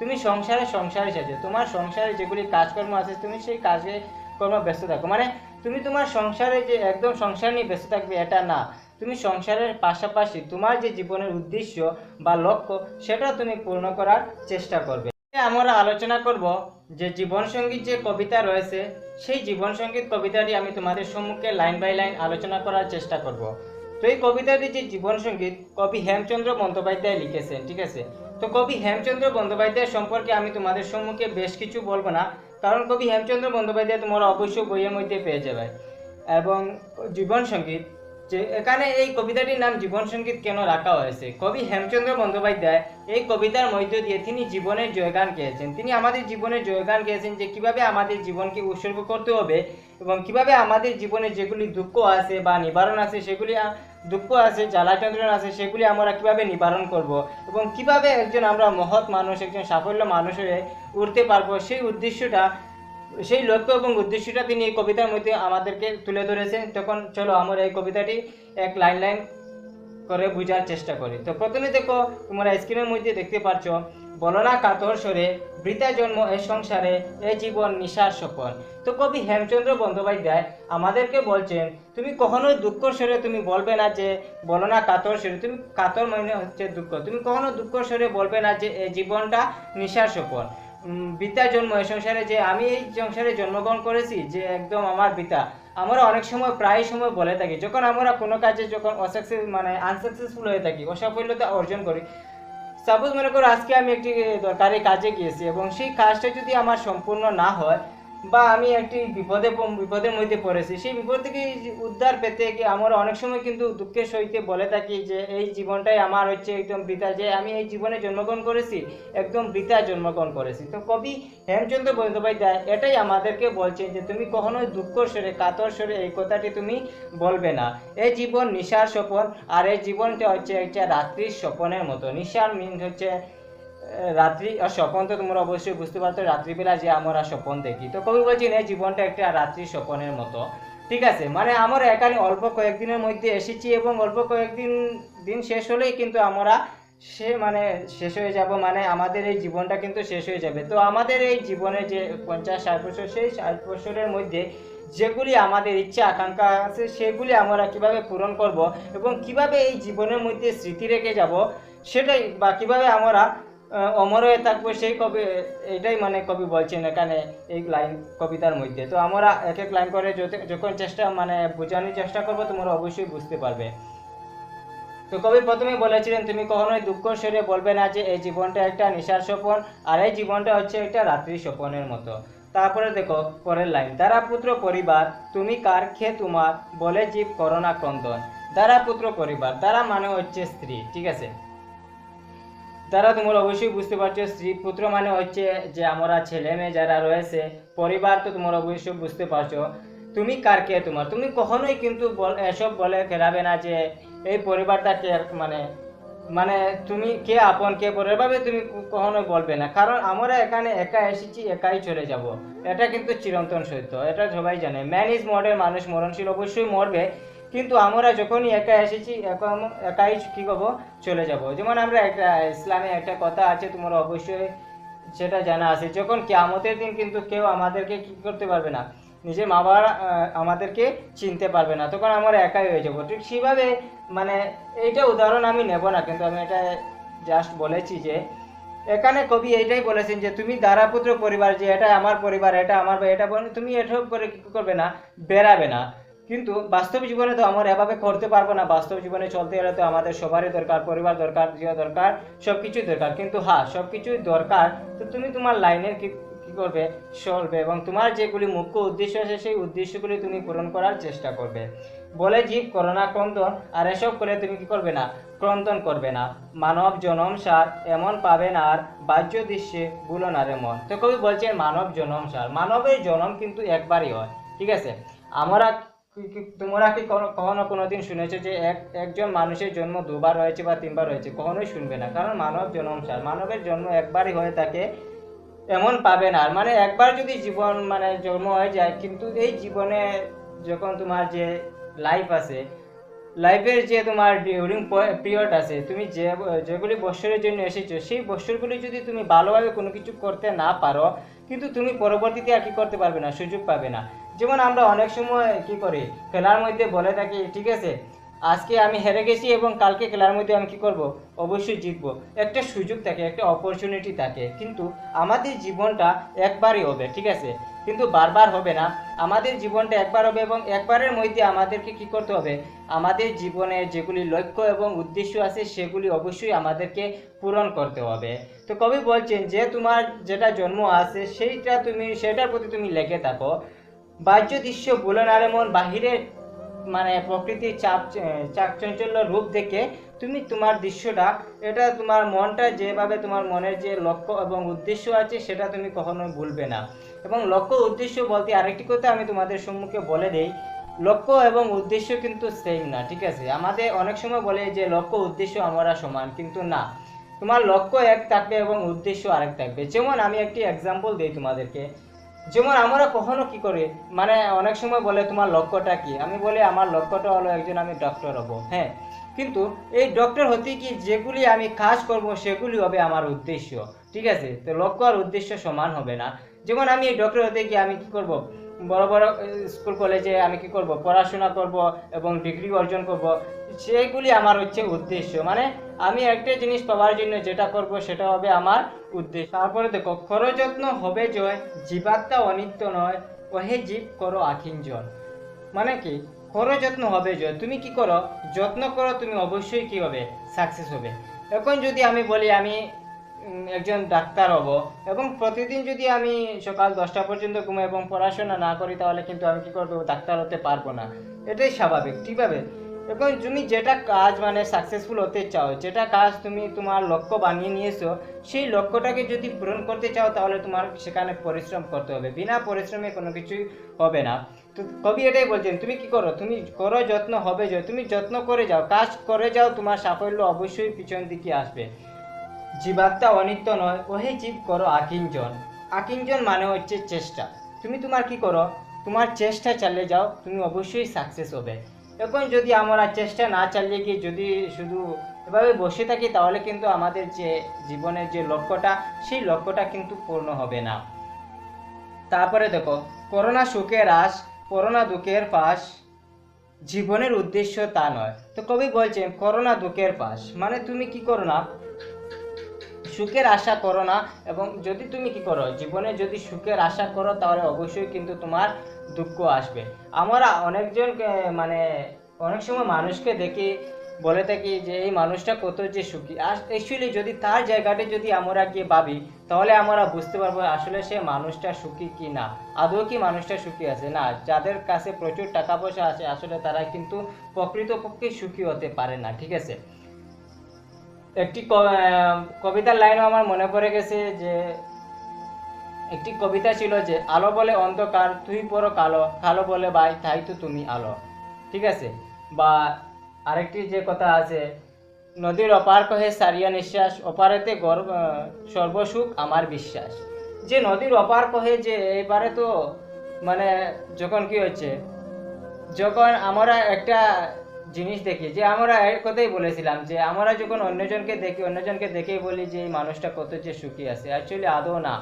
তুমি সংসারে সংসারে সাথে তোমার সংসারে যেগুলি কাজকর্ম আছে, তুমি সেই কাজে কর্ম ব্যস্ত থাকো। মানে তুমি তোমার সংসারে যে একদম সংসার নিয়ে ব্যস্ত থাকবে, এটা না। তুমি সংসারের পাশাপাশি তোমার যে জীবনের উদ্দেশ্য বা লক্ষ্য, সেটা তুমি পূর্ণ করার চেষ্টা করবে। আমরা আলোচনা করব যে জীবন সংগীত যে কবিতা রয়েছে, সেই জীবন সংগীত কবিতাটি আমি তোমাদের সম্মুখে লাইন বাই লাইন আলোচনা করার চেষ্টা করব। তো এই কবিতাটি যে জীবন সংগীত কবি হেমচন্দ্র বন্দ্যোপাধ্যায় লিখেছেন, ঠিক আছে? তো কবি হেমচন্দ্র বন্দ্যোপাধ্যায় সম্পর্কে আমি তোমাদের সম্মুখে বেশ কিছু বলব না। কারণ কবি হেমচন্দ্র বন্দ্যোপাধ্যায় তোমরা অবশ্যই বইয়ের মধ্যে পেয়ে যাবে। এবং জীবন সংগীত যে এখানে এই কবিতাটির নাম জীবন সংগীত কেন রাখা হয়েছে? কবি হেমচন্দ্র বন্দ্যোপাধ্যায় এই কবিতার মধ্য দিয়ে তিনি জীবনের জয়গান গেয়েছেন। তিনি আমাদের জীবনের জয়গান গেয়েছেন যে কীভাবে আমাদের জীবনকে উৎসর্গ করতে হবে এবং কীভাবে আমাদের জীবনে যেগুলি দুঃখ আছে বা নিবারণ আছে, সেগুলি দুঃখ আছে, জ্বালা আছে, সেগুলি আমরা কীভাবে নিবারণ করব এবং কীভাবে একজন আমরা মহৎ মানুষ, একজন সাফল্য মানুষ হয়ে উঠতে পারব, সেই উদ্দেশ্যটা সেই লক্ষ্য এবং উদ্দেশ্যটা তিনি এই কবিতার মধ্যে আমাদেরকে তুলে ধরেছেন। তখন চলো আমরা এই কবিতাটি এক লাইন লাইন করে বোঝার চেষ্টা করি। তো প্রথমে দেখো, তোমরা স্ক্রিনের মধ্যে দেখতে পাচ্ছ, বলো না কাতর সরে বৃতা জন্ম এ সংসারে, এ জীবন নিশার সপন তো কবি হেমচন্দ্র বন্দ্যোপাধ্যায় আমাদেরকে বলছেন, তুমি কখনোই দুঃখ সরে তুমি বলবে না যে, বলো না কাতর সরে তুমি, কাতর মানে হচ্ছে দুঃখ। তুমি কখনো দুঃখ সরে বলবে না যে এই জীবনটা নিশার সপন বিদ্যা জন্ম, এই সংসারে যে আমি এই সংসারে জন্মগ্রহণ করেছি, যে একদম আমার পিতা আমরা অনেক সময় প্রায় সময় বলে থাকি, যখন আমরা কোনো কাজে যখন অসাকসেস মানে আনসাকসেসফুল হয়ে থাকি, অসাফল্যতা অর্জন করি সাপোজ মনে করো আজকে আমি একটি দরকারি কাজে গিয়েছি, এবং সেই কাজটা যদি আমার সম্পূর্ণ না হয় বা আমি একটি বিপদে বিপদের মধ্যে পড়েছি। সেই বিপদ থেকে উদ্ধার পেতে গিয়ে আমরা অনেক সময় কিন্তু দুঃখের সহিত বলে থাকি যে এই জীবনটাই আমার হচ্ছে একদম বৃথা। যে আমি এই জীবনে জন্মগ্রহণ করেছি, একদম বৃথা জন্মগ্রহণ করেছি। তো কবি হেমচন্দ্র বন্দ্যোপাধ্যায় এটাই আমাদেরকে বলছেন যে তুমি কখনোই দুঃখ সরে কাতর সরে এই কথাটি তুমি বলবে না। এই জীবন নিশার স্বপন, আর এই জীবনটা হচ্ছে একটা রাত্রির স্বপনের মতো। নিশার মিন হচ্ছে রাত্রি, আর স্বপন তো তোমরা অবশ্যই বুঝতে পারছ, রাত্রিবেলা যে আমরা স্বপন দেখি। তো কবি বলছেন, এই জীবনটা একটা রাত্রি স্বপনের মতো। ঠিক আছে? মানে আমরা এখানে অল্প কয়েকদিনের মধ্যে এসেছি এবং অল্প কয়েকদিন, দিন শেষ হলেই কিন্তু আমরা সে মানে শেষ হয়ে যাব মানে আমাদের এই জীবনটা কিন্তু শেষ হয়ে যাবে। তো আমাদের এই জীবনে যে পঞ্চাশ, ষাট বছর, সেই ষাট বছরের মধ্যে যেগুলি আমাদের ইচ্ছা, আকাঙ্ক্ষা আছে, সেগুলি আমরা কীভাবে পূরণ করব এবং কীভাবে এই জীবনের মধ্যে স্মৃতি রেখে যাব, সেটাই বা কীভাবে আমরা অমর হয়ে থাকব সেই কবি, এটাই মানে কবি বলছেন এখানে এই লাইন, কবিতার মধ্যে। তো আমরা এক এক লাইন করে যখন চেষ্টা মানে বোঝানোর চেষ্টা করব, তোমরা অবশ্যই বুঝতে পারবে। তো কবি প্রথমে বলেছিলেন, তুমি কখনোই দুঃখ সরে বলবে না যে, এই জীবনটা একটা নিশার স্বপন, আর এই জীবনটা হচ্ছে একটা রাত্রি স্বপনের মতো। তারপরে দেখো, পরের লাইন, দ্বারা পুত্র পরিবার, তুমি কার খে তোমার বলে জীব করোনা ক্রন্দন। দ্বারা পুত্র পরিবার, দ্বারা মানে হচ্ছে স্ত্রী। ঠিক আছে? দ্বারা তোমরা অবশ্যই বুঝতে পারছ, স্ত্রী পুত্র মানে হচ্ছে যে আমরা ছেলে মেয়ে যারা রয়েছে, পরিবার তো তোমরা অবশ্যই বুঝতে পারছ। তুমি কার কে তোমার? তুমি কখনোই কিন্তু এসব বলে ফেরাবে না যে এই পরিবারটা কে মানে মানে তুমি কে আপন কে পর, এভাবে তুমি কখনোই বলবে না। কারণ আমরা এখানে একা এসেছি, একাই চলে যাব। এটা কিন্তু চিরন্তন সত্য, এটা সবাই জানে। ম্যান ইজ মর্ডের মানুষ মরণশীল, অবশ্যই মরবে। কিন্তু আমরা যখনই একা এসেছি, একা একাই কি করব? চলে যাব। যেমন আমরা একটা, ইসলামে একটা কথা আছে, তোমরা অবশ্যই সেটা জানা আছে। যখন কেয়ামতের দিন কিন্তু কেউ আমাদেরকে কি করতে পারবে না। নিজের মা বাবা আমাদেরকে চিনতে পারবে না। তখন আমরা একাই হয়ে যাব। ঠিক সেভাবে মানে এইটা উদাহরণ আমি নেব না, কিন্তু আমি এটা জাস্ট বলেছি যে, এখানে কবি এইটাই বলেছেন যে, তুমি দারাপুত্র পরিবার যে, এটা আমার পরিবার, এটা আমার বা, এটা বোন তুমি এসব করে কি করবে না? বেরাবে না। কিন্তু বাস্তব জীবনে তো আমরা এভাবে করতে পারব না। বাস্তব জীবনে চলতে গেলে তো আমাদের সবারই দরকার, পরিবার দরকার, জিও দরকার সব কিছুই দরকার। কিন্তু হ্যাঁ সব কিছুই দরকার। তো তুমি তোমার লাইনের কি করবে? চলবে এবং তোমার যেগুলি মুখ্য উদ্দেশ্য আছে, সেই উদ্দেশ্যগুলি তুমি পূরণ করার চেষ্টা করবে। বলে জীব করোনা ক্রন্দন, আর এসব করে তুমি কি করবে না? ক্রন্দন করবে না। মানব জনম সার, এমন পাবে না আর বাহ্য দৃশ্যে গুলো না রে মন। তো কবি বলছেন, মানব জনম সার। মানবের জনম কিন্তু একবারই হয়। ঠিক আছে? আমরা তোমরা কি কোনো- কখনো কোনোদিন শুনেছো যে এক, একজন মানুষের জন্ম দুবার হয়েছে বা তিনবার হয়েছে? কখনোই শুনবে না। কারণ মানব জনম সার মানবের জন্ম একবারই হয়ে থাকে, এমন পাবে না। মানে একবার যদি জীবন মানে জন্ম হয়ে যায়, কিন্তু এই জীবনে যখন তোমার যে লাইফ আছে লাইফের যে তোমার ডিউরিং পিরিয়ড আছে, তুমি যে, যেগুলি বছরের জন্য এসেছ, সেই বছরগুলি যদি তুমি ভালোভাবে কোনো কিছু করতে না পারো, কিন্তু তুমি পরবর্তীতে আর কি করতে পারবে না, সুযোগ পাবে না। যেমন আমরা অনেক সময় কি করি, খেলার মধ্যে বলে থাকি, ঠিক আছে, আজকে আমি হেরে গেছি এবং কালকে খেলার মধ্যে আমি কি করব? অবশ্যই জিতবো। একটা সুযোগ থাকে, একটা অপরচুনিটি থাকে, কিন্তু আমাদের জীবনটা একবারই হবে, ঠিক আছে? কিন্তু বারবার হবে না। আমাদের জীবনটা একবার হবে এবং একবারের মধ্যে আমাদেরকে কি করতে হবে? আমাদের জীবনে যেগুলি লক্ষ্য এবং উদ্দেশ্য আছে, সেগুলি অবশ্যই আমাদেরকে পূরণ করতে হবে। তো কবি বলছেন, যে তোমার যেটা জন্ম আছে, সেইটা তুমি, সেটার প্রতি তুমি লেগে থাকো। বাহ্য দৃশ্য বলে না মন বাহিরের মানে প্রকৃতির চাপ চাকচঞ্চল্য রূপ দেখে তুমি তোমার দৃশ্যটা, এটা তোমার মনটা যেভাবে তোমার মনের যে লক্ষ্য এবং উদ্দেশ্য আছে সেটা তুমি কখনো ভুলবে না। এবং লক্ষ্য উদ্দেশ্য বলতে আরেকটি কথা আমি তোমাদের সম্মুখে বলে দেই, লক্ষ্য এবং উদ্দেশ্য কিন্তু সেম না, ঠিক আছে? আমাদের অনেক সময় বলে যে লক্ষ্য উদ্দেশ্য আমরা সমান, কিন্তু না। তোমার লক্ষ্য এক থাকবে এবং উদ্দেশ্য আরেক থাকবে। যেমন আমি একটি এক্সাম্পল দিই তোমাদেরকে। যেমন আমরা কখনো কি করি? মানে অনেক সময় বলে, তোমার লক্ষ্যটা কি? আমি বলি, আমার লক্ষ্যটা হলো একজন আমি ডক্টর হব। হ্যাঁ কিন্তু এই ডক্টর হতে কি যেগুলি আমি কাজ করব, সেগুলি হবে আমার উদ্দেশ্য, ঠিক আছে? তো লক্ষ্য আর উদ্দেশ্য সমান হবে না। যেমন আমি এই ডক্টর হতে গিয়ে আমি কি করব? বড় বড় স্কুল কলেজে আমি কি করব? পড়াশোনা করব এবং ডিগ্রি অর্জন করব। সেগুলি আমার হচ্ছে উদ্দেশ্য। মানে আমি একটা জিনিস পাওয়ার জন্য যেটা করব, সেটা হবে আমার উদ্দেশ্য। তারপরে দেখো, খরযত্ন হবে জয়, জীবাত্মা অনিত্য নয়, ওহে জীব করো আখিঞ্জন মানে কি? করো যত্ন হবে জয়। তুমি কি করো? যত্ন করো, তুমি অবশ্যই কি হবে? সাকসেস হবে। এখন যদি আমি বলি, আমি একজন ডাক্তার হব, এবং প্রতিদিন যদি আমি সকাল দশটা পর্যন্ত ঘুমাই এবং পড়াশোনা না করি, তাহলে কিন্তু আমি কি করব? ডাক্তার হতে পারব না। এটাই স্বাভাবিক, ঠিক এখন তুমি যেটা কাজ মানে সাকসেসফুল হতে চাও, যেটা কাজ তুমি তোমার লক্ষ্য বানিয়ে নিয়েছো, সেই লক্ষ্যটাকে যদি পূরণ করতে চাও, তাহলে তোমার সেখানে পরিশ্রম করতে হবে। বিনা পরিশ্রমে কোনো কিছুই হবে না। তো কবি এটাই বলছেন, তুমি কি করো? তুমি করো যত্ন হবে যে, তুমি যত্ন করে যাও, কাজ করে যাও, তোমার সাফল্য অবশ্যই পিছন দিকে আসবে। জীবাত্মা অনিত্য নয়, ওহে জীব করো আকিঞ্জন। আকিঞ্জন মানে হচ্ছে চেষ্টা। তুমি তোমার কি করো? তোমার চেষ্টা চালিয়ে যাও, তুমি অবশ্যই সাকসেস হবে। এখন যদি আমরা চেষ্টা না চালিয়ে গিয়ে যদি শুধু এভাবে বসে থাকি, তাহলে কিন্তু আমাদের যে জীবনের যে লক্ষ্যটা, সেই লক্ষ্যটা কিন্তু পূর্ণ হবে না। তারপরে দেখো, করোনা সুখের হ্রাস করোনা দুঃখের পাশ, জীবনের উদ্দেশ্য তা নয়। তো কবি বলছেন, করোনা দুঃখের পাশ। মানে তুমি কি করো না? সুখের আশা করো না এবং যদি তুমি কি করো, জীবনে যদি সুখের আশা করো, তাহলে অবশ্যই কিন্তু তোমার দুঃখ আসবে। আমরা অনেকজন মানে অনেক সময় মানুষকে দেখি, বলে থাকি যে এই মানুষটা কত যে সুখী। আর অ্যাকচুয়ালি যদি তার জায়গাটা যদি আমরা গিয়ে ভাবি, তাহলে আমরা বুঝতে পারব আসলে সে মানুষটা সুখী কি না। আদৌ কি মানুষটা সুখী আছে? না, যাদের কাছে প্রচুর টাকা পয়সা আছে, আসলে তারা কিন্তু প্রকৃতপক্ষে সুখী হতে পারে না, ঠিক আছে? একটি কবিতার লাইনও আমার মনে পড়ে গেছে যে, একটি কবিতা ছিল যে, আলো বলে অন্ধকার, তুই বড় কালো কালো বলে ভাই তাই তো তুমি আলো। ঠিক আছে? বা আরেকটি যে কথা আছে, নদীর অপার কহে সারিয়া নিঃশ্বাস, অপারেতে গর্ব সর্বসুখ আমার বিশ্বাস। যে নদীর অপার কহে যে, এবারে তো মানে যখন কি হচ্ছে, যখন আমরা একটা জিনিস দেখি, যে আমরা এর কথাই বলেছিলাম, যে আমরা যখন অন্যজনকে দেখি, অন্যজনকে দেখেই বলি যে এই মানুষটা কত যে সুখী আছে অ্যাকচুয়ালি আদৌ না।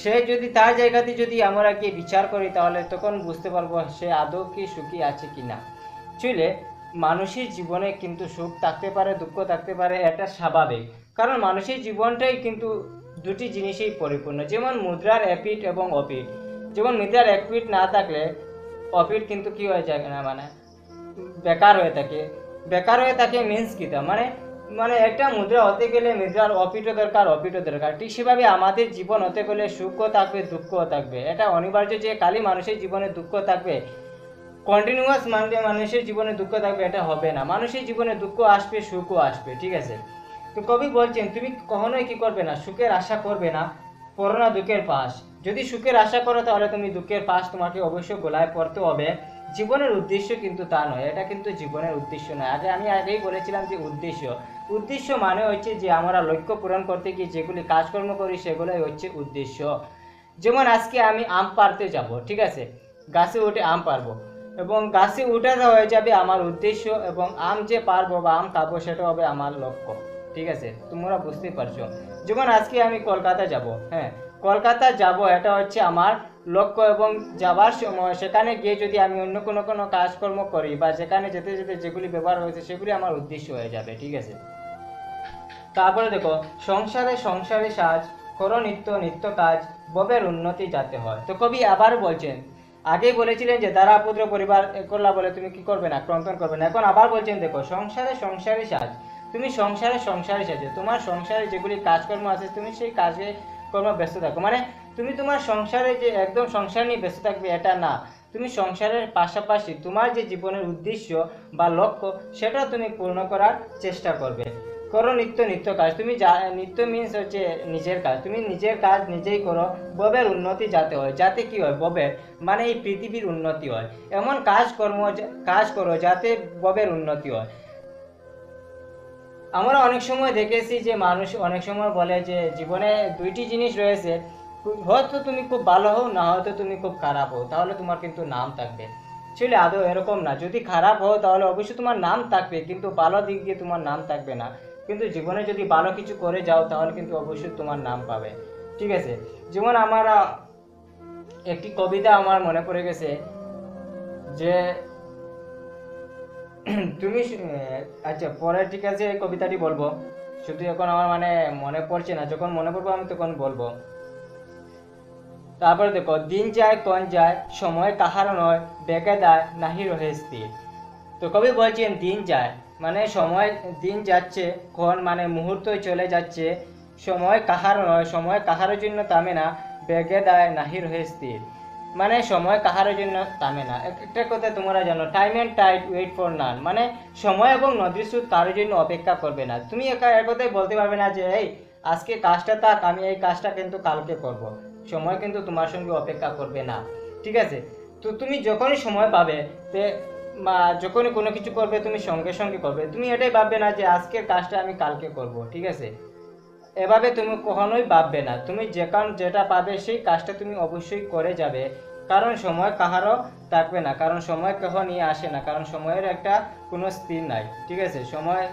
সে যদি তার জায়গাতে যদি আমরা কি বিচার করি, তাহলে তখন বুঝতে পারব সে আদৌ কি সুখী আছে কি না। অ্যাকচুয়ালি মানুষের জীবনে কিন্তু সুখ থাকতে পারে, দুঃখ থাকতে পারে, এটা স্বাভাবিক। কারণ মানুষের জীবনটাই কিন্তু দুটি জিনিসেই পরিপূর্ণ, যেমন মুদ্রার অ্যাপিট এবং অপিট যেমন মুদ্রার অ্যাপিট না থাকলে অপিট কিন্তু কি হয়ে যায় না মানে? বেকার হয়ে থাকে। বেকার হয়ে থাকে মিন্স কিটা মানে মানে একটা মুদ্রা হতে গেলে মুদ্রার অপিটও দরকার অপিটও দরকার। ঠিক সেভাবে আমাদের জীবন হতে গেলে সুখও থাকবে দুঃখও থাকবে। এটা অনিবার্য যে কালি মানুষের জীবনে দুঃখ থাকবে। কন্টিনিউয়াস মানে মানুষের জীবনে দুঃখ থাকবে, এটা হবে না। মানুষের জীবনে দুঃখ আসবে, সুখও আসবে, ঠিক আছে? তো কবি বলছেন, তুমি কখনোই কি করবে না? সুখের আশা করবে না পড়ো না দুঃখের পাশ। যদি সুখের আশা করো, তাহলে তুমি দুঃখের পাশ তোমাকে অবশ্যই গোলায় পড়তে হবে। জীবনের উদ্দেশ্য কিন্তু তা নয়, এটা কিন্তু জীবনের উদ্দেশ্য নয়। আগে আমি আগেই বলেছিলাম যে উদ্দেশ্য। উদ্দেশ্য মানে হচ্ছে যে আমরা লক্ষ্য পূরণ করতে গিয়ে যেগুলি কাজকর্ম করি সেগুলোই হচ্ছে উদ্দেশ্য। যেমন আজকে আমি আম পারতে যাব, ঠিক আছে? গাছে উঠে আম পারব এবং গাছে উঠাতে হয়ে যাবে আমার উদ্দেশ্য এবং আম যে পারব বা আম খাব সেটা হবে আমার লক্ষ্য, ঠিক আছে? তোমরা বুঝতেই পারছ। যেমন আজকে আমি কলকাতা যাব হ্যাঁ? কলকাতা যাব, এটা হচ্ছে আমার লক্ষ্য এবং যাবার সময় সেখানে গিয়ে যদি আমি অন্য কোনো কোনো কাজকর্ম করি বা যেখানে যেতে যেতে যেগুলি ব্যবহার হয়েছে সেগুলি আমার উদ্দেশ্য হয়ে যাবে, ঠিক আছে? তারপরে দেখো, সংসারে সংসারে সাজ, করো নিত্য নিত্য কাজ ববের উন্নতি যাতে হয়। তো কবি আবার বলছেন আগেই বলেছিলেন যে দ্বারা পুত্র পরিবার করলা বলে তুমি কি করবে না ক্রন্তন করবে না। এখন আবার বলছেন, দেখো, সংসারে সংসারে সাজ। তুমি সংসারে সংসারে সাজে। তোমার সংসারে যেগুলি কাজকর্ম আছে, তুমি সেই কাজে কর্ম ব্যস্ত থাকো। মানে তুমি তোমার সংসারে যে একদম সংসার নিয়ে ব্যস্ত থাকবে, এটা না। তুমি সংসারের পাশাপাশি তোমার যে জীবনের উদ্দেশ্য বা লক্ষ্য, সেটা তুমি পূর্ণ করার চেষ্টা করবে। করো নিত্য নিত্য কাজ। তুমি যা, নিত্য মিনস হচ্ছে নিজের কাজ। তুমি নিজের কাজ নিজেই করো। ববের উন্নতি যাতে হয়। যাতে কি হয়? ববের মানে এই পৃথিবীর উন্নতি হয়। এমন কাজ কর্ম কাজ করো যাতে ববের উন্নতি হয়। আমরা অনেক সময় দেখেছি যে মানুষ অনেক সময় বলে যে জীবনে দুইটি জিনিস রয়েছে। হয়তো তুমি খুব ভালো হও, না হয়তো তুমি খুব খারাপ হও, তাহলে তোমার কিন্তু নাম থাকবে। ছিল আদৌ এরকম না, যদি খারাপ হও তাহলে অবশ্যই তোমার নাম থাকবে, কিন্তু ভালো দিক দিয়ে তোমার নাম থাকবে না। কিন্তু জীবনে যদি ভালো কিছু করে যাও, তাহলে কিন্তু অবশ্যই তোমার নাম পাবে। ঠিক আছে? যেমন আমার একটি কবিতা আমার মনে পড়ে গেছে যে, তুমি আচ্ছা পরে ঠিক আছে কবিতাটি বলব। শুধু এখন আমার মানে মনে পড়ছে না, যখন মনে পড়ব আমি তখন বলব। তারপরে দেখো, দিন যায়, কন যায়, সময় কাহার নয় বেগে দায়, নাহি রহে স্থির। তো কবি বলছেন, দিন যায় মানে সময়, দিন যাচ্ছে, ক্ষণ মানে মুহূর্ত চলে যাচ্ছে, সময় কাহার নয়, সময় কাহার জন্য থামে না বেগে দায়, নাহি রহে স্থির। মানে সময় কাহার জন্য থামে না। একটা কথা তোমরা জানো time and tide wait for none মানে সময় এবং নদীর স্রোত কারোর জন্য অপেক্ষা করবে না। তুমি একা এক কথাই বলতে পারবে না যে, এই, আজকে কাজটা থাক, আমি এই কাজটা কিন্তু কালকে করব। সময় কিন্তু তোমার সঙ্গে অপেক্ষা করবে না, ঠিক আছে? তো তুমি যখনই সময় পাবে, তে বা যখনই কোনো কিছু করবে, তুমি সঙ্গে সঙ্গে করবে। তুমি এটাই ভাববে না যে আজকের কাজটা আমি কালকে করব, ঠিক আছে? এভাবে তুমি কখনোই ভাববে না। তুমি যেখান যেটা পাবে, সেই কাজটা তুমি অবশ্যই করে যাবে। কারণ সময় কাহারও থাকবে না, কারণ সময় কেহ নিয়ে আসে না, কারণ সময়ের একটা কোনো স্থির নাই, ঠিক আছে? সময়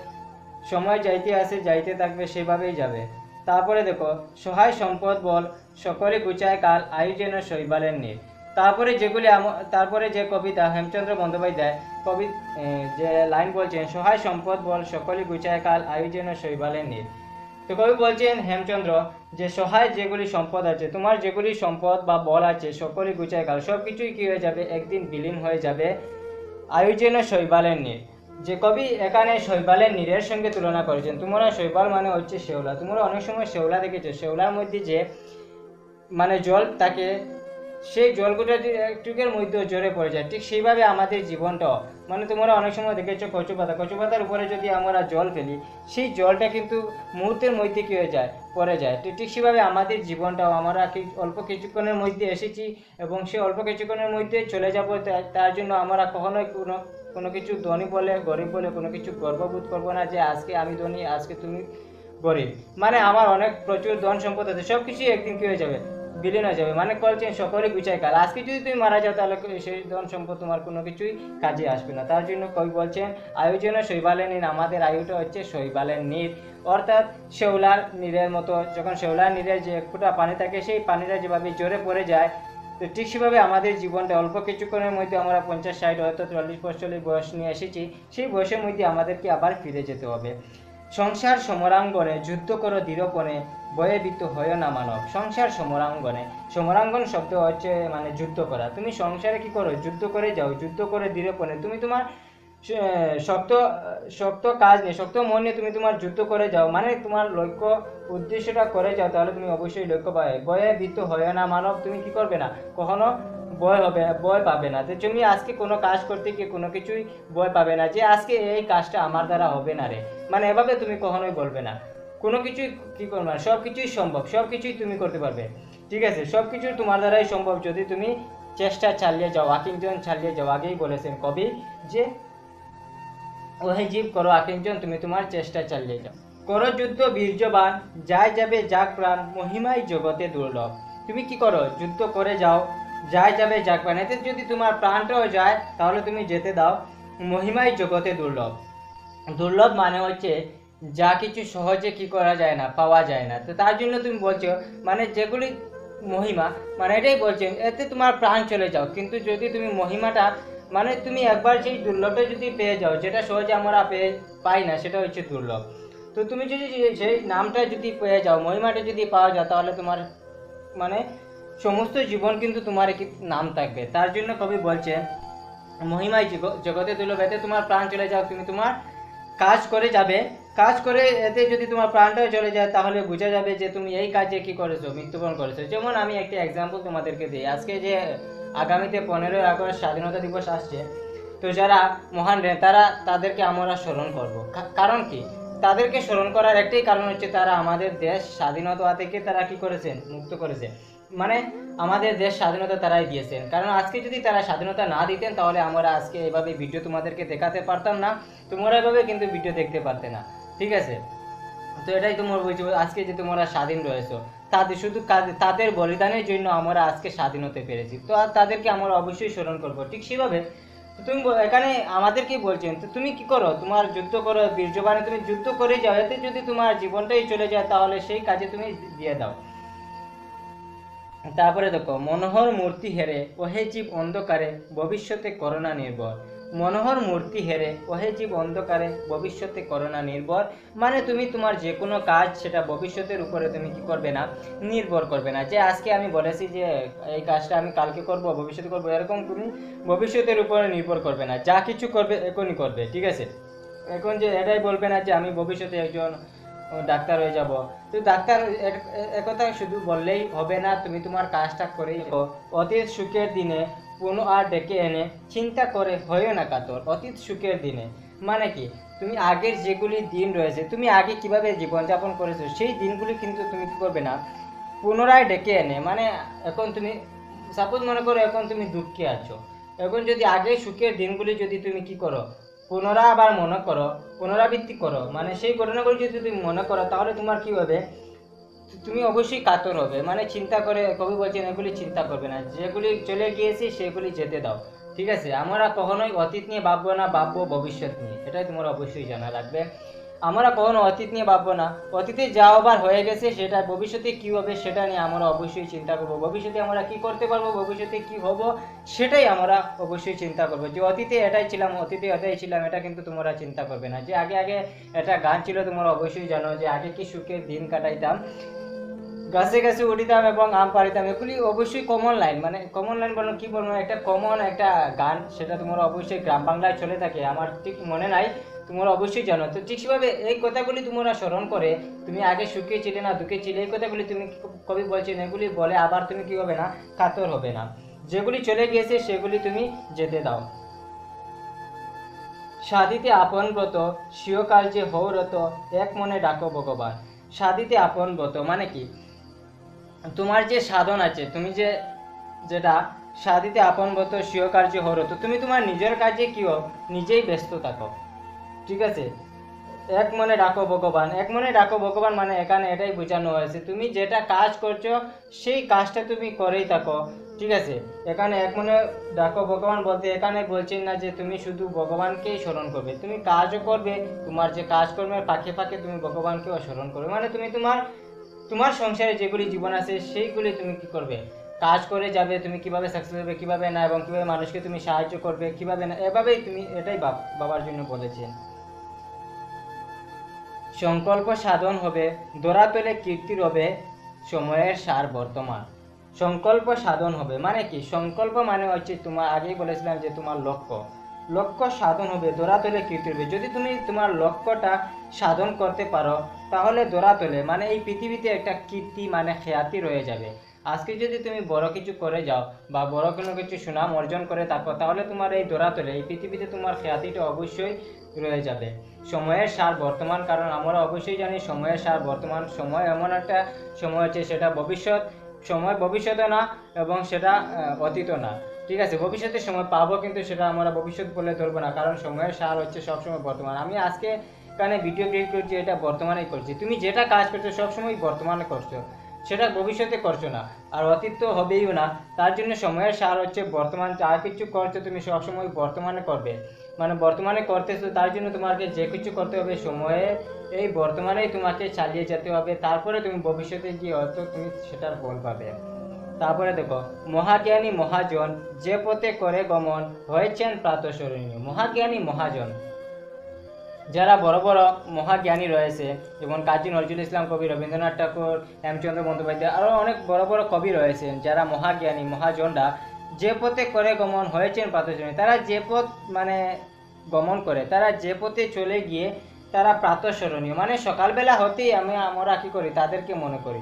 সময় যাইতে আসে, যাইতে থাকবে, সেভাবেই যাবে। তারপরে দেখো, সহায় সম্পদ বল সকলে গুচায় কাল আয়ু যেন শৈবালের নীল। তারপরে যেগুলি তারপরে যে কবিতা হেমচন্দ্র বন্দ্যোপাধ্যায় কবি যে লাইন বলছেন, সহায় সম্পদ বল সকলে গুচায় কাল আয়ু যেন শৈবালের নীল। তো কবি বলছেন, হেমচন্দ্র, যে সহায় যেগুলি সম্পদ আছে, তোমার যেগুলি সম্পদ বা বল আছে সকলই গুচায় কাল সব কিছুই কী হয়ে যাবে? একদিন বিলীন হয়ে যাবে আয়োজেন শৈবালের নীর যে কবি এখানে শৈবালের নীরের সঙ্গে তুলনা করেছেন। তোমরা শৈবাল মানে হচ্ছে শেওলা তোমরা অনেক সময় শেওলা দেখেছ। শেওলার মধ্যে যে মানে জল থাকে, সেই জলগুলো একটুকের মধ্যে জোরে পড়ে যায়, ঠিক সেইভাবে আমাদের জীবনটাও। মানে তোমরা অনেক সময় দেখেছ কচু পাতা কচু পাতার উপরে যদি আমরা জল ফেলি, সেই জলটা কিন্তু মুহূর্তের মধ্যে কী হয়ে যায়? পড়ে যায়। তো ঠিক সেভাবে আমাদের জীবনটাও। আমরা অল্প কিছুক্ষণের মধ্যে এসেছি এবং সেই অল্প কিছুক্ষণের মধ্যে চলে যাব তার জন্য আমরা কখনোই কোনো কোনো কিছু ধনী বলে, গরিব বলে, কোনো কিছু গর্ববোধ করব না যে আজকে আমি ধনী, আজকে তুমি গরিব। মানে আমার অনেক প্রচুর ধন সম্পদ আছে সব কিছুই একদিন কি হয়ে যাবে? বিলীন হয়ে যাবে। মানে বলছেন সকলে গুছাই কাল। আজকে যদি তুমি মারা যাও, তাহলে সেই ধন সম্পদ তোমার কোনো কিছুই কাজে আসবে না। তার জন্য কবি বলছেন, আয়োজনে শৈবালের নীর, আমাদের আয়ুটা হচ্ছে শৈবালের নীর। অর্থাৎ শেওলার নীরের মতো, যখন শেওলার নীরের যে এক ফোঁটা পানি থাকে, সেই পানিটা যেভাবে জোরে পড়ে যায় তো ঠিক সেভাবে আমাদের জীবনটা অল্প কিছুক্ষণের মধ্যে আমরা পঞ্চাশ, ষাট, হয়তো চল্লিশ পঁয়চল্লিশ বয়স নিয়ে এসেছি, সেই বয়সের মধ্যে আমাদেরকে আবার ফিরে যেতে হবে। সংসার সমরাঙ্গনে, যুদ্ধ করো দৃঢ়পণে বয়ে বিত্ত হয় না মানব। সংসার সমরাঙ্গনে, সমরাঙ্গন শব্দ হচ্ছে মানে যুদ্ধ করা। তুমি সংসারে কি করো? যুদ্ধ করে যাও, যুদ্ধ করে দৃঢ়পণে। তুমি তোমার শক্ত শক্ত কাজ নিয়ে শক্ত মন নিয়ে তুমি তোমার যুদ্ধ করে যাও। মানে তোমার লক্ষ্য, উদ্দেশ্যটা করে যাও, তাহলে তুমি অবশ্যই লক্ষ্য পাবে। বয়ে বিত্ত হয় না, মানব, তুমি কি করবে না? কখনো ভয় হবে, ভয় পাবে না। তো তুমি আজকে কোনো কাজ করতে গিয়ে কোনো কিছুই ভয় পাবে না যে আজকে এই কাজটা আমার দ্বারা হবে না রে। মানে এভাবে তুমি কখনোই বলবে না। কোনো কিছুই কি করবে না সব কিছুই সম্ভব সব কিছুই তুমি করতে পারবে। ঠিক আছে সব কিছুই তোমার দ্বারাই সম্ভব যদি তুমি চেষ্টা চালিয়ে যাও আকিঞ্জন চালিয়ে যাও, আগেই বলেছেন কবি যে ওহে জীব করো আকিঞ্জন তুমি তোমার চেষ্টা চালিয়ে যাও। করো যুদ্ধ বীর্যবান, যাই যাবে যাক প্রাণ, মহিমাই জগতে দুর্লভ। তুমি কি করো? যুদ্ধ করে যাও। যাই যাবে যাক প্রাণ। এতে যদি তোমার প্রাণটাও যায়, তাহলে তুমি যেতে দাও। মহিমাই জগতে দুর্লভ। দুর্লভ মানে হচ্ছে, যা কিছু সহজে কি করা যায় না, পাওয়া যায় না। তো তার জন্য তুমি বলছো মানে যেগুলি মহিমা মানে এটাই বলছেন এতে তোমার প্রাণ চলে যাও। কিন্তু যদি তুমি মহিমাটা মানে তুমি একবার সেই দুর্লভটা যদি পেয়ে যাও, যেটা সহজে আমরা পেয়ে পাই না, সেটা হচ্ছে দুর্লভ। তো তুমি যদি সেই নামটা যদি পেয়ে যাও, মহিমাটা যদি পাওয়া যায় তাহলে তোমার মানে সমস্ত জীবন কিন্তু তোমার একটি নাম থাকবে। তার জন্য কবি বলছে, মহিমায় জগ- জগতে দুর্লভ, এতে তোমার প্রাণ চলে যাও, তুমি তোমার কাজ করে যাবে। কাজ করে এতে যদি তোমার প্রাণটাও চলে যায়, তাহলে বোঝা যাবে যে তুমি এই কাজে কি করেছ, মৃত্যুবরণ করেছ। যেমন আমি একটা এক্সাম্পল তোমাদেরকে দিই। আজকে যে আগামীতে পনেরোই আগস্ট স্বাধীনতা দিবস আসছে। তো যারা মহান নেতারা তাদেরকে আমরা স্মরণ করব। কারণ কি? তাদেরকে স্মরণ করার একটাই কারণ হচ্ছে তারা আমাদের দেশ স্বাধীনতা থেকে তারা কি করেছেন? মুক্ত করেছে মানে আমাদের দেশ স্বাধীনতা তারাই দিয়েছেন। কারণ আজকে যদি তারা স্বাধীনতা না দিতেন, তাহলে আমরা আজকে এভাবে ভিডিও তোমাদেরকে দেখাতে পারতাম না। তোমরা এভাবে কিন্তু ভিডিও দেখতে পারতে না। ঠিক আছে? তো এটাই তোমার বলছি আজকে যে তোমরা স্বাধীন রয়েছো তাদের শুধু তাদের বলিদানের জন্য আমরা আজকে স্বাধীন হতে পেরেছি। তো আর তাদেরকে আমরা অবশ্যই স্মরণ করব। ঠিক সেভাবে তুমি এখানে আমাদেরকে বলছেন, তো তুমি কি করো? তোমার যুদ্ধ করো, বীর্যবানে তুমি যুদ্ধ করে যাও, এতে যদি তোমার জীবনটাই চলে যায়, তাহলে সেই কাজে তুমি দিয়ে দাও। তারপরে দেখো, মনোহর মূর্তি হেরে, ওহে জীব অন্ধকারে, ভবিষ্যতে করোনা নির্ভর। মনোহর মূর্তি হেরে, ওহে জীব অন্ধকারে, ভবিষ্যতে করোনা নির্ভর। মানে তুমি তোমার যে কোনো কাজ, সেটা ভবিষ্যতের উপরে তুমি কি করবে না? নির্ভর করবে না। যে আজকে আমি বলেছি যে, এই কাজটা আমি কালকে করব, ভবিষ্যতে করব, এরকম তুমি ভবিষ্যতের উপরে নির্ভর করবে না। যা কিছু করবে, এখনই করবে, ঠিক আছে? এখন যে এটাই বলবে না যে, আমি ভবিষ্যতে একজন ডাক্তার হয়ে যাব। তো ডাক্তার একথা শুধু বললেই হবে না, তুমি তোমার কাজটা করেই। অতীত সুখের দিনে পুনঃ আর ডেকে এনে চিন্তা করে হয়েও না কাতর, অতীত সুখের দিনে। মানে কি, তুমি আগের যেগুলি দিন রয়েছে, তুমি আগে কীভাবে জীবনযাপন করেছ, সেই দিনগুলি কিন্তু তুমি কী করবে না? পুনরায় ডেকে এনে মানে এখন তুমি সাপোজ মনে করো এখন তুমি দুঃখে আছো, এখন যদি আগে সুখের দিনগুলি যদি তুমি কি করো, পুনরায় আবার মনে করো, পুনরাবৃত্তি করো মানে সেই ঘটনাগুলি যদি তুমি মনে করো, তাহলে তোমার কি হবে? তুমি অবশ্যই কাতর হবে। মানে চিন্তা করে, কবি বলছেন, এগুলি চিন্তা করবে না। যেগুলি চলে গিয়েছে, সেগুলি যেতে দাও। ঠিক আছে? আমরা কখনোই অতীত নিয়ে ভাববো না, ভাববো ভবিষ্যৎ নিয়ে। এটাই তোমার অবশ্যই জানা লাগবে। আমরা কখনো অতীত নিয়ে ভাববো না। অতীতে যা আবার হয়ে গেছে, সেটা ভবিষ্যতে কি হবে, সেটা নিয়ে আমরা অবশ্যই চিন্তা করব। ভবিষ্যতে আমরা কি করতে পারব, ভবিষ্যতে কি হব, সেটাই আমরা অবশ্যই চিন্তা করব। যে অতীতে এটাই ছিলাম, অতীতে এটাই ছিলাম, এটা কিন্তু তোমরা চিন্তা করবে না। যে আগে আগে একটা গান ছিল, তোমরা অবশ্যই জানো যে আগে কি সুখে দিন কাটাইতাম। গাছে গাছে উঠিতাম এবং আম পাড়িতাম, এগুলি অবশ্যই কমন লাইন মানে কমন লাইন বলো কি বলব, একটা কমন একটা গান, সেটা তোমরা অবশ্যই গ্রাম বাংলায় চলে থাকে, আমার ঠিক মনে নাই, তোমরা অবশ্যই জানো। তো ঠিক সেভাবে এই কথাগুলি তোমরা স্মরণ করে, তুমি আগে সুখে ছিলে না দুঃখে ছিলে, এই কথাগুলি তুমি কবি বলছেন, এগুলি বলে আবার তুমি কি হবে না, কাতর হবে না। যেগুলি চলে গিয়েছে, সেগুলি তুমি যেতে দাও। সাধিতে আপন ব্রত স্বীয়কাল যে হৌরত এক মনে ডাকো ভগবান। সাধিতে আপন ব্রত মানে কি? তোমার যে সাধন আছে, তুমি যে যেটা সাধিতে আপন ব্রত স্বীয় কার্য তো তুমি তোমার নিজের কাজে কি হো নিজেই ব্যস্ত থাকো। ঠিক আছে? এক মনে ডাকো ভগবান, এক মনে ডাকো ভগবান মানে এখানে এটাই বোঝানো হয়েছে। তুমি যেটা কাজ করছ, সেই কাজটা তুমি করেই থাকো। ঠিক আছে? এখানে এক মনে ডাকো ভগবান বলতে, এখানে বলছেন না যে তুমি শুধু ভগবানকেই স্মরণ করবে। তুমি কাজও করবে, তোমার যে কাজকর্মের ফাঁকে ফাঁকে তুমি ভগবানকেও স্মরণ করবে। মানে তুমি তোমার তোমার সংসারে যেগুলি জীবন আছে, সেইগুলি তুমি কি করবে? কাজ করে যাবে, তুমি কীভাবে সাকসেস হবে, কীভাবে না, এবং কীভাবে মানুষকে তুমি সাহায্য করবে, কীভাবে না, এভাবেই তুমি এটাই বাবার জন্য বলেছেন সংকল্প সাধন হবে দোরা পেলে কীর্তির হবে সময়ের সার বর্তমান। সংকল্প সাধন হবে মানে কি? সংকল্প মানে হচ্ছে তোমার, আগেই বলেছিলাম যে তোমার লক্ষ্য। লক্ষ্য সাধন হবে দোরা তোলে কীর্তি যদি তুমি তোমার লক্ষ্যটা সাধন করতে পারো, তাহলে দোরা তোলে। মানে এই পৃথিবীতে একটা কীর্তি মানে খ্যাতি রয়ে যাবে। আজকে যদি তুমি বড় কিছু করে যাও বা বড় কোনো কিছু সুনাম অর্জন করে থাকো, তাহলে তোমার এই দোরা তোলে। এই পৃথিবীতে তোমার খ্যাতিটা অবশ্যই রয়ে যাবে। সময়ের সার, বর্তমান কারণ। আমরা অবশ্যই জানি সময়ের সার, বর্তমান সময় এমন একটা সময় আছে সেটা ভবিষ্যৎ। সময় ভবিষ্যতে না, এবং সেটা অতীত না। ঠিক আছে ভবিষ্যতে সময় পাবো কিন্তু সেটা আমরা ভবিষ্যৎ বলে ধরবো না, কারণ সময়ের সার হচ্ছে সবসময় বর্তমান। আমি আজকে কানে ভিডিও ক্রিয়েট করছি, এটা বর্তমানেই করছি। তুমি যেটা কাজ করছ সবসময় বর্তমানে করছ, সেটা ভবিষ্যতে করছ না, আর অতীত তো হবেইও না। তার জন্য সময়ের সার হচ্ছে বর্তমান, যা কিছু করছ তুমি সবসময় বর্তমানে করবে। মানে বর্তমানে করতেছো, তার জন্য তোমাকে যে কিছু করতে হবে সময়ে, এই বর্তমানেই তোমাকে চালিয়ে যেতে হবে। তারপরে তুমি ভবিষ্যতে গিয়ে হয়তো তুমি সেটার ফল পাবে। তারপরে দেখো, মহাজ্ঞানী মহাজন যে পথে করে গমন হয়েছেন প্রাতঃস্মরণীয়। মহাজ্ঞানী মহাজন। যারা বড় বড় মহাজ্ঞানী রয়েছে, যেমন কাজী নজরুল ইসলাম কবি, রবীন্দ্রনাথ ঠাকুর, হেমচন্দ্র বন্দ্যোপাধ্যায় আরও অনেক বড় বড় কবি রয়েছেন, যারা মহাজ্ঞানী মহাজনরা যে পথে করে গমন হয়েছেন প্রাতঃস্মরণীয়, তারা যে পথ মানে গমন করে, তারা যে পথে চলে গিয়ে তারা প্রাতঃস্মরণীয়। মানে সকালবেলা হতেই আমি আমরা কী করি? তাদেরকে মনে করি।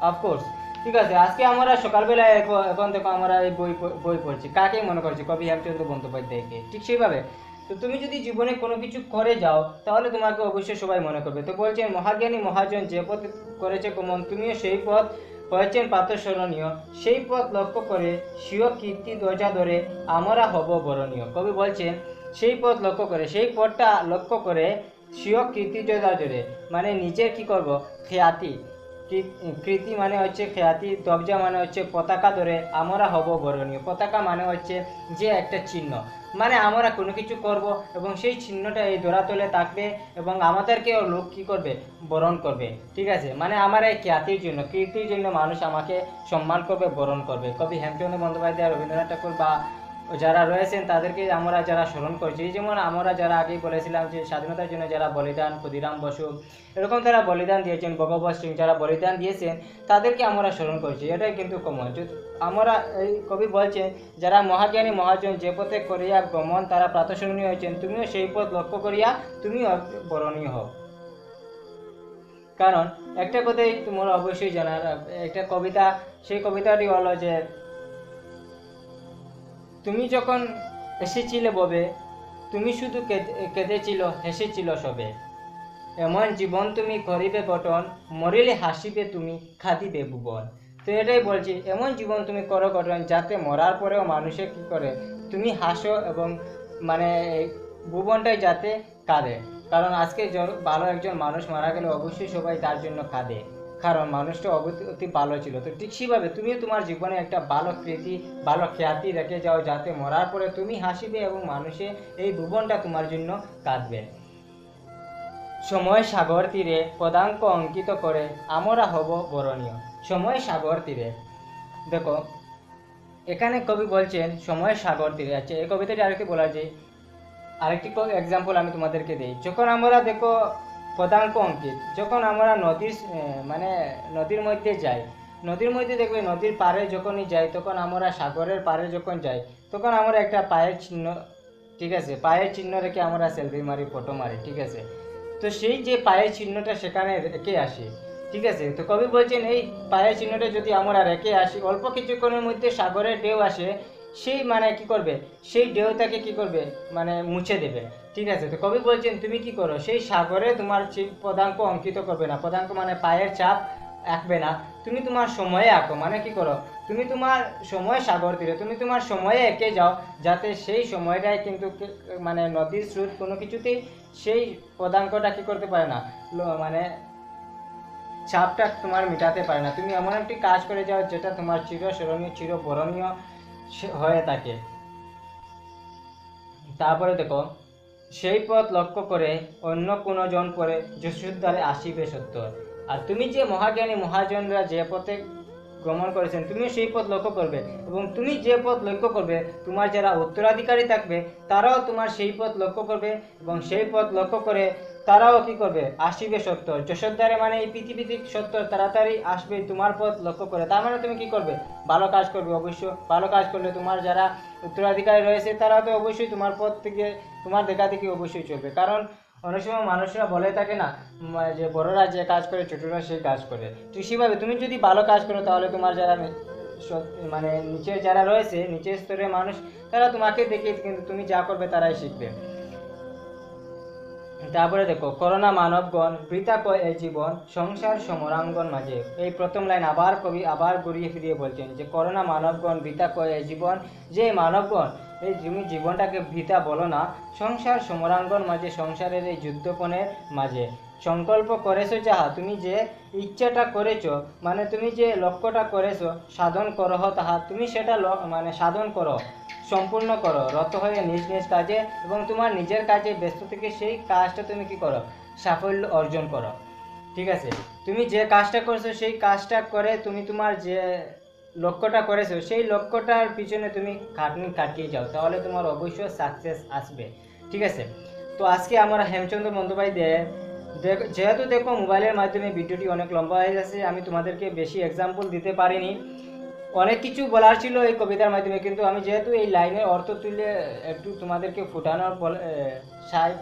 অফকোর্স ঠিক আছে, আজকে আমরা সকালবেলা এখন- দেখো আমরা এই বই বই পড়ছি। কাকে মনে করছি? কবি হেমচন্দ্র বন্দ্যোপাধ্যায়কে। ঠিক সেইভাবে। তো তুমি যদি জীবনে কোনো কিছু করে যাও, তাহলে তোমাকে অবশ্যই সবাই মনে করবে। তো বলছেন, মহাজ্ঞানী মহাজন যে পথ করেছে কমন তুমিও সেই পথ হয়েছেন প্রাতঃস্মরণীয় সেই পথ লক্ষ্য করে স্বীয় কীর্তি দরজা ধরে আমরা হব বরণীয়। কবি বলছেন, সেই পথ লক্ষ্য করে, সেই পথটা লক্ষ্য করে স্বীয় কীর্তি ধ্বজা ধরে। মানে নিজের কি করব? খ্যাতি। কৃতি মানে হচ্ছে খ্যাতি দবজা মানে হচ্ছে পতাকা ধরে আমরা হব বরণীয়। পতাকা মানে হচ্ছে যে একটা চিহ্ন। মানে আমরা কোনো কিছু করব এবং সেই চিহ্নটা এই দোরাতলে থাকবে এবং আমাদেরকেও লোক কী করবে? বরণ করবে। ঠিক আছে? মানে আমার এই খ্যাতির জন্য কীর্তির জন্য মানুষ আমাকে সম্মান করবে, বরণ করবে। কবি হেমচন্দ্র বন্দ্যোপাধ্যায় রবীন্দ্রনাথ ঠাকুর বা যারা রয়েছেন তাদেরকে আমরা যারা স্মরণ করছি যেমন আমরা যারা আগেই বলেছিলাম যে স্বাধীনতার জন্য যারা বলিদান, ক্ষুদিরাম বসু, এরকম তারা বলিদান দিয়েছেন ভগবত সিং যারা বলিদান দিয়েছেন, তাদেরকে আমরা স্মরণ করছি, এটাই কিন্তু কমন আমরা এই কবি বলছেন, যারা মহাজ্ঞানী, মহাজন, যে পথে করিয়া গমন তারা প্রাতঃস্মরণীয় হয়েছেন, তুমিও সেই পথ লক্ষ্য করিয়া তুমিও বরণীয় হও। কারণ একটা কথাই তোমার অবশ্যই জানার, একটা কবিতা, সেই কবিতাটি হলো যে তুমি যখন এসেছিলে ববে, তুমি শুধু কেঁদে- কেঁদেছিল, হেসেছিল সবে। এমন জীবন তুমি করিবে গঠন মরিলে হাসিবে তুমি, খাদিবে ভুবন। তো এটাই বলছি, এমন জীবন তুমি করো গঠন যাতে মরার পরেও মানুষে কি করে? তুমি হাসো এবং মানে ভুবনটাই যাতে কাঁদে। কারণ আজকে ভালো একজন মানুষ মারা গেলে অবশ্যই সবাই তার জন্য কাঁদে। কারণ মানুষটা অতি ভালো ছিল। তো ঠিক সেইভাবে তুমিও তোমার জীবনে একটা ভালো কৃতি ভালো খ্যাতি রেখে যাও যাতে মরার পরে তুমি হাসিবে এবং মানুষে এই ভুবনটা তোমার জন্য কাঁদবে। সময় সাগর তীরে পদাঙ্ক অঙ্কিত করে আমরা হব বরণীয়। সময় সাগর তীরে। দেখো, এখানে কবি বলছেন, সময় সাগর তীরে। আচ্ছা এই কবিতাটি আরেকটি বলা যায়। আরেকটি এক্সাম্পল আমি তোমাদেরকে দিই। যখন আমরা দেখো পদাঙ্ক অঙ্কিত যখন আমরা নদীর মানে নদীর মধ্যে যাই, নদীর মধ্যে দেখবে নদীর পাড়ে যখনই যাই, তখন আমরা সাগরের পাড়ে যখন যাই, তখন আমরা একটা পায়ের চিহ্ন, ঠিক আছে, পায়ের চিহ্ন রেখে আমরা সেলফি মারি, ফটো মারি, ঠিক আছে। তো সেই যে পায়ের চিহ্নটা সেখানে রেখে আসি, ঠিক আছে, তো কবি বলছেন, এই পায়ের চিহ্নটা যদি আমরা রেখে আসি, অল্প কিছুক্ষণের মধ্যে সাগরের ঢেউ আসে সেই মানে কি করবে? সেই ঢেউটাকে কি করবে? মানে মুছে দেবে। ঠিক আছে? তো কবি বলছেন, তুমি কি করো? সেই সাগরে তোমার পদাঙ্ক অঙ্কিত করবে না। পদাঙ্ক মানে পায়ের চাপ আঁকবে না। তুমি তোমার সময়ে আঁকো। মানে কি করো? তুমি তোমার সময় সাগর তীরে, তুমি তোমার সময়ে এঁকে যাও, যাতে সেই সময়টায় কিন্তু মানে নদীর স্রোত কোনো কিছুতেই সেই পদাঙ্কটা কি করতে পারে না। মানে চাপটা তোমার মেটাতে পারে না। তুমি এমন একটি কাজ করে যাও, যেটা তোমার চিরস্মরণীয়, চিরবরণীয় হয়ে থাকে। তারপরে দেখো, সেই পথ লক্ষ্য করে অন্য কোনো জন পরে যশোদ্ধারে আসিবে সত্য। আর তুমি যে মহাজ্ঞানী, মহাজনরা যে পথে গমন করেছেন, তুমিও সেই পথ লক্ষ্য করবে। এবং তুমি যে পথ লক্ষ্য করবে, তোমার যারা উত্তরাধিকারী থাকবে, তারাও তোমার সেই পথ লক্ষ্য করবে এবং সেই পথ লক্ষ্য করে তারাও কি করবে? আসিবে সত্য। যশোদ্ধারে মানে এই পৃথিবীতে সত্য, তাড়াতাড়ি আসবে তোমার পথ লক্ষ্য করে। তার মানে তুমি কি করবে? ভালো কাজ করবে অবশ্য ভালো কাজ করলে তোমার যারা উত্তরাধিকারী রয়েছে, তারা তো অবশ্যই তোমার পথ থেকে, তোমার দেখা দেখি অবশ্যই চলবে। কারণ অনেক সময় মানুষরা বলে থাকে না যে বড়রা যে কাজ করে ছোটরা সেই কাজ করে। তো সেভাবে তুমি যদি ভালো কাজ করো, তাহলে তোমার যারা মানে নিচে যারা রয়েছে, নিচের স্তরের মানুষ, তারা তোমাকে দেখে কিন্তু তুমি যা করবে, তারাই শিখবে। তারপরে দেখো, করোনা মানবগণ বৃতা কয় এই জীবন, সংসার সমরাঙ্গন মাঝে। এই প্রথম লাইন আবার কবি আবার ঘুরিয়ে ফিরিয়ে বলছেন যে, করোনা মানবগণ বৃতা কয় এই জীবন, যে মানবগণ এই তুমি জীবনটাকে বৃতা বলো না, সংসার সমরাঙ্গন মাঝে, সংসারের এই যুদ্ধপণের মাঝে। সংকল্প করেছ যাহা, তুমি যে ইচ্ছাটা করেছ মানে তুমি যে লক্ষ্যটা করেছ, সাধন করো তাহা, তুমি সেটা মানে সাধন করো। সম্পূর্ণ করো। রত হয়ে নিজ নিজ কাজে এবং তোমার নিজের কাজে ব্যস্ত থেকে সেই কাজটা তুমি কি করো? সাফল্য অর্জন করো। ঠিক আছে? তুমি যে কাজটা করছ, সেই কাজটা করে তুমি তোমার যে লক্ষ্যটা করেছ, সেই লক্ষ্যটার পিছনে তুমি খাটনি কাটিয়ে যাও। তাহলে তোমার অবশ্যই সাকসেস আসবে। ঠিক আছে? তো আজকে আমার হেমচন্দ্র বন্দ্যোপাধ্যায় যেহেতু দেখো মোবাইলের মাধ্যমে ভিডিওটি অনেক লম্বা হয়ে গেছে, আমি তোমাদেরকে বেশি এক্সাম্পল দিতে পারিনি। অনেক কিছু বলার ছিল এই কবিতার মাধ্যমে, কিন্তু আমি যেহেতু এই লাইনের অর্থ তুলে একটু তোমাদেরকে ফুটানোর বল-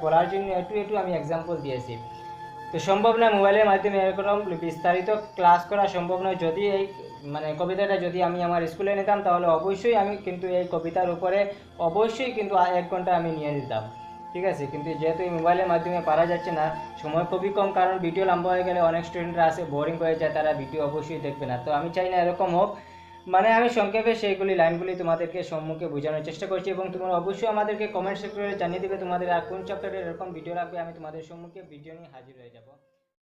বলার জন্য একটু একটু আমি এক্সাম্পল দিয়েছি। তো সম্ভব নয় মোবাইলের মাধ্যমে এরকম বিস্তারিত ক্লাস করা সম্ভব নয়। যদি এই মানে কবিতাটা যদি আমি আমার স্কুলে নিতাম, তাহলে অবশ্যই আমি কিন্তু এই কবিতার উপরে অবশ্যই কিন্তু এক ঘণ্টা আমি নিয়ে দিতাম ঠিক আছে? কিন্তু যেহেতু এই মোবাইলের মাধ্যমে পারা যাচ্ছে না, সময় খুবই কম, কারণ ভিডিও লম্বা হয়ে গেলে অনেক স্টুডেন্টরা আসে বোরিং হয়ে যায়, তারা ভিডিও অবশ্যই দেখবে না। তো আমি চাই না এরকম হোক মানে আমি সংক্ষেপে সেইগুলি লাইনগুলি তোমাদেরকে সম্মুখে বোঝানোর চেষ্টা করছি এবং তোমরা অবশ্যই আমাদেরকে কমেন্ট সেক্টরে জানিয়ে দেবে তোমাদের আর কোন চ্যাপ্টারে এরকম ভিডিও লাগবে আমি তোমাদের সম্মুখে ভিডিও নিয়ে হাজির হয়ে যাব।